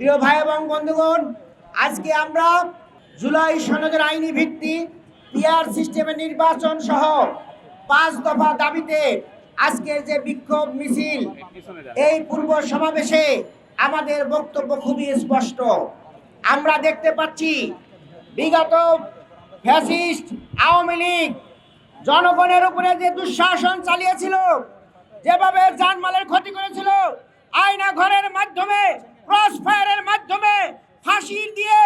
প্রিয় ভাই এবং বন্ধুগণ, আজকে আমরা জুলাই সনদের আইনি ভিত্তি, পিআর সিস্টেমের নির্বাচন সহ পাঁচ দফা দাবিতে আজকের যে বিক্ষোভ মিছিল, এই পূর্ব সমাবেশে আমাদের বক্তব্য খুবই স্পষ্ট। আমরা দেখতে পাচ্ছি, বিগত ফ্যাসিস্ট আওয়ামী লীগ জনগণের উপরে যে দুঃশাসন চালিয়েছিল, যেভাবে জানমালের ক্ষতি করেছিল আয়না ঘরের মাধ্যমে ক্রস ফায়ারের মাধ্যমে ফাঁসি দিয়ে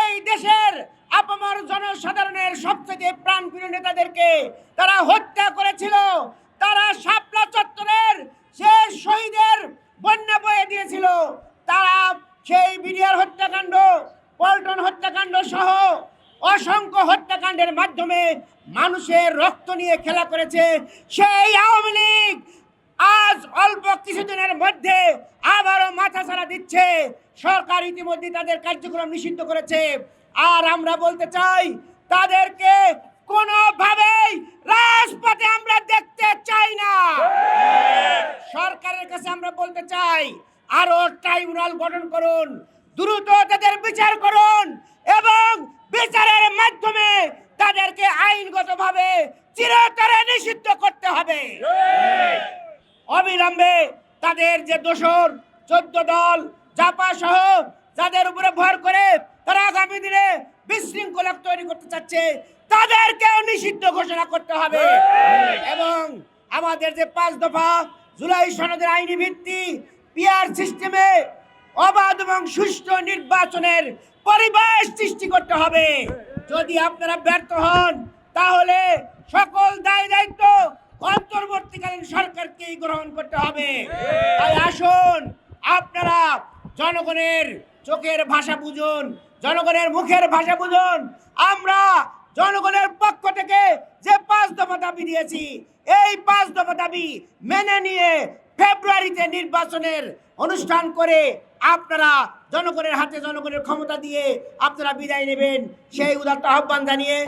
এই দেশের আপামর জনসাধারণের সবচেয়ে প্রাণপ্রিয় নেতাদেরকে তারা হত্যা করেছিল। তারা শাপলা চত্বরের শেষ শহীদের বন্যা বয়ে দিয়েছিল, তারা সেই বিডিআর হত্যাকাণ্ড, পল্টন হত্যাকাণ্ড সহ অসংখ্য হত্যাকাণ্ডের মাধ্যমে মানুষের রক্ত নিয়ে খেলা করেছে। সেই আওয়ামী কিছুদিনের মধ্যে আবারও মাথা ছাড়া দিচ্ছে। সরকার ইতিমধ্যে তাদের কার্যক্রম নিষিদ্ধ করেছে। আর আমরা বলতে চাই তাদেরকে কোনোভাবেই রাজপথে আমরা দেখতে চাই না। সরকারের কাছে আমরা বলতে চাই আরও ট্রাইব্যুনাল গঠন করুন দ্রুত তাদের বিচার করুন এবং বিচারের মাধ্যমে তাদেরকে আইনগতভাবে চিরতরে নিষিদ্ধ করতে হবে। অবিলম্বে তাদের যে দোসর চোদ্দ দল, জাপা সহ যাদের উপরে ভর করে তারা আগামী দিনে বিশৃঙ্খলা তৈরি করতে চাচ্ছে, তাদেরকেও নিষিদ্ধ ঘোষণা করতে হবে। এবং আমাদের যে পাঁচ দফা জুলাই সনদের আইনি ভিত্তি পিয়ার সিস্টেমে অবাধ এবং সুষ্ঠু নির্বাচনের পরিবেশ সৃষ্টি করতে হবে। যদি আপনারা ব্যর্থ হন, তাহলে সকল দায় দায়িত্ব সরকারকেই গ্রহণ করতে হবে। তাই আসুন আপনারা জনগণের চোখের ভাষা বুঝুন জনগণের মুখের ভাষা বুঝুন। আমরা জনগণের পক্ষ থেকে যে পাঁচ দফা দাবি দিয়েছি এই পাঁচ দফা দাবি মেনে নিয়ে ফেব্রুয়ারিতে নির্বাচনের অনুষ্ঠান করে আপনারা জনগণের হাতে জনগণের ক্ষমতা দিয়ে আপনারা বিদায় নেবেন। সেই উদাত্ত আহ্বান জানিয়ে